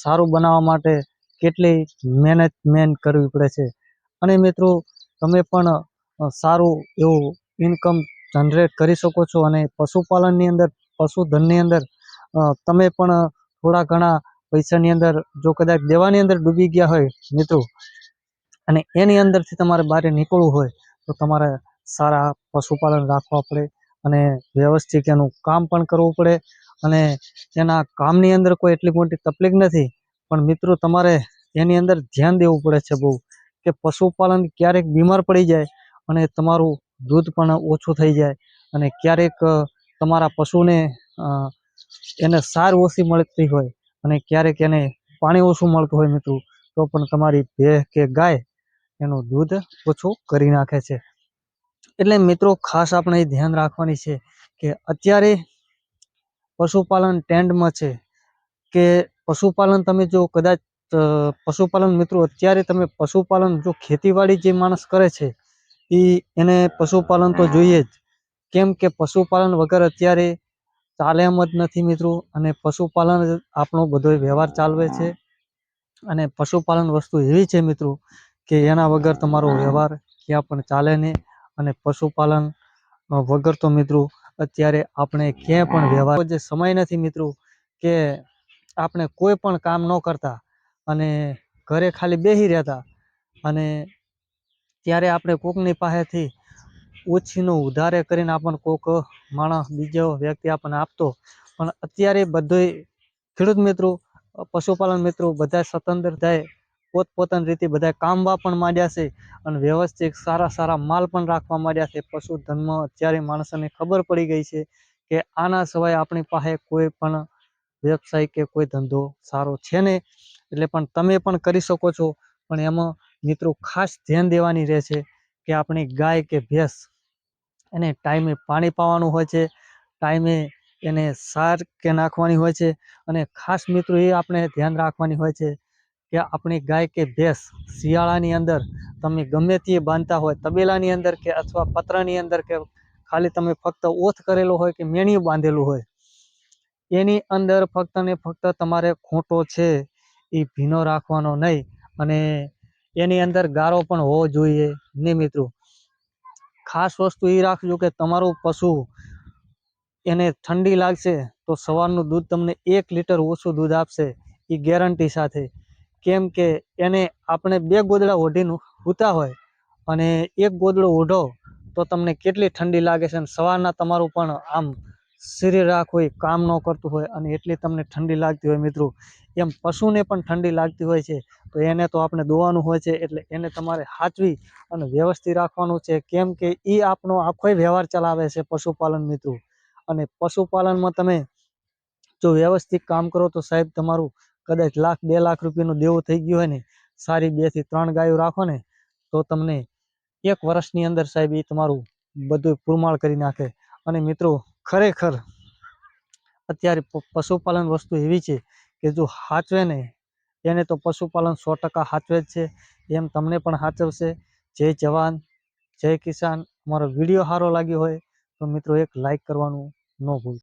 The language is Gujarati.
સારું બનાવવા માટે કેટલી મહેનત મેન કરવી પડે છે. અને મિત્રો, તમે પણ સારું એવું ઇન્કમ જનરેટ કરી શકો છો અને પશુપાલનની અંદર, પશુધનની અંદર તમે પણ થોડા ઘણા પૈસાની અંદર, જો કદાચ દેવાની અંદર ડૂબી ગયા હોય, મિત્રો, અને એની અંદરથી તમારે બહાર નીકળવું હોય, તો તમારે સારા પશુપાલન રાખવા પડે અને વ્યવસ્થિત એનું કામ પણ કરવું પડે. અને એના કામની અંદર કોઈ એટલી મોટી તકલીફ નથી, પણ મિત્રો તમારે એની અંદર ધ્યાન દેવું પડે છે બહુ, કે પશુપાલન ક્યારેક બીમાર પડી જાય અને તમારું દૂધ પણ ઓછું થઈ જાય અને ક્યારેક તમારા પશુને એને સાર ઓછી મળતી હોય અને ક્યારેક એને પાણી ઓછું મળતું હોય મિત્રો, તો પણ તમારી ભેંસ કે ગાય એનું દૂધ ઓછું કરી નાખે છે. એટલે મિત્રો ખાસ આપણે ધ્યાન રાખવાની છે કે અત્યારે પશુપાલન ટ્રેન્ડમાં છે કે પશુપાલન તમે જો કદાચ પશુપાલન મિત્રો અત્યારે તમે પશુપાલન જો ખેતીવાડી જે માણસ કરે છે, એ એને પશુપાલન તો જોઈએ જ. કેમ કે પશુપાલન વગર અત્યારે ચાલે એમ જ નથી મિત્રો અને પશુપાલન આપણો બધો વ્યવહાર ચાલવે છે. અને પશુપાલન વસ્તુ એવી છે મિત્રો કે એના વગર તમારો વ્યવહાર ક્યાં પણ ચાલે નહીં અને પશુપાલન વગર તો મિત્રો અત્યારે આપણે ક્યાંય પણ વ્યવહાર જે સમય નથી મિત્રો, કે આપણે કોઈ પણ કામ ન કરતા અને ઘરે ખાલી બેસી રહેતા અને ત્યારે આપણે કોકની પાસેથી ઓછીનો ઉધારે કરીને આપણને કોક માણસ, બીજો વ્યક્તિ આપણને આપતો. પણ અત્યારે બધોય ખેડૂત મિત્રો, પશુપાલન મિત્રો બધા સ્વતંત્ર થાય પોતપોતાની રીતે બધા કામવા પણ માંડ્યા છે અને વ્યવસ્થિત સારા સારા માલ પણ રાખવા માંડ્યા છે. પશુધનમાં અત્યારે માણસોને ખબર પડી ગઈ છે કે આના સિવાય આપણી પાસે કોઈ પણ વ્યવસાય કે કોઈ ધંધો સારો છે ને એટલે પણ તમે પણ કરી શકો છો. પણ એમાં મિત્રો ખાસ ધ્યાન દેવાની રહે છે કે આપણી ગાય કે ભેંસ એને ટાઈમે પાણી પાવાનું હોય છે, ટાઈમે એને સાર કે નાખવાની હોય છે અને ખાસ મિત્રો એ આપણે ધ્યાન રાખવાની હોય છે કે આપણી ગાય કે ભેંસ શિયાળાની અંદર તમે ગમે તે બાંધતા હોય, તબેલાની અંદર કે અથવા પતરાની અંદર કે ખાલી તમે ફક્ત ઓથ કરેલો હોય કે મેણિયું બાંધેલું હોય, એની અંદર ફક્ત ને ફક્ત તમારે ખૂંટો છે એ ભીનો રાખવાનો નહીં અને એની અંદર ગારો પણ હોવો જોઈએ નહીં મિત્રો? ખાસ વસ્તુ એ રાખજો કે તમારું પશુ એને ઠંડી લાગશે તો સવારનું દૂધ તમને એક લીટર ઓછું દૂધ આપશે એ ગેરંટી સાથે. કેમ કે એને આપણે બે ગોદડા ઓઢીને સૂતા હોય અને એક ગોદડો ઓઢો તો તમને કેટલી ઠંડી લાગે છે અને સવારના તમારું પણ આમ શરીર આખું કામ ન કરતું હોય અને એટલી તમને ઠંડી લાગતી હોય મિત્રો. એમ પશુને પણ ઠંડી લાગતી હોય છે તો એને તો આપણે દોવાનું હોય છે એટલે એને તમારે સાચવી અને વ્યવસ્થિત રાખવાનું છે. કેમ કે એ આપણો આખોય વ્યવહાર ચલાવે છે પશુપાલન મિત્રો. અને પશુપાલનમાં તમે જો વ્યવસ્થિત કામ કરો તો સાહેબ તમારું કદાચ લાખ, બે લાખ રૂપિયાનું દેવું થઈ ગયું હોય ને, સારી બેથી ત્રણ ગાયો રાખો ને, તો તમને એક વર્ષની અંદર સાહેબ એ તમારું બધું પૂરમાળ કરી નાખે. અને મિત્રો, ખરેખર અત્યારે પશુપાલન વસ્તુ એવી છે કે જો સાચવે ને, એને તો પશુપાલન સો ટકા સાચવે જ છે. એમ તમને પણ સાચવશે જય જવાન, જય કિસાન. મારો વીડિયો સારો લાગ્યો હોય તો મિત્રો એક લાઈક કરવાનું ન ભૂલતા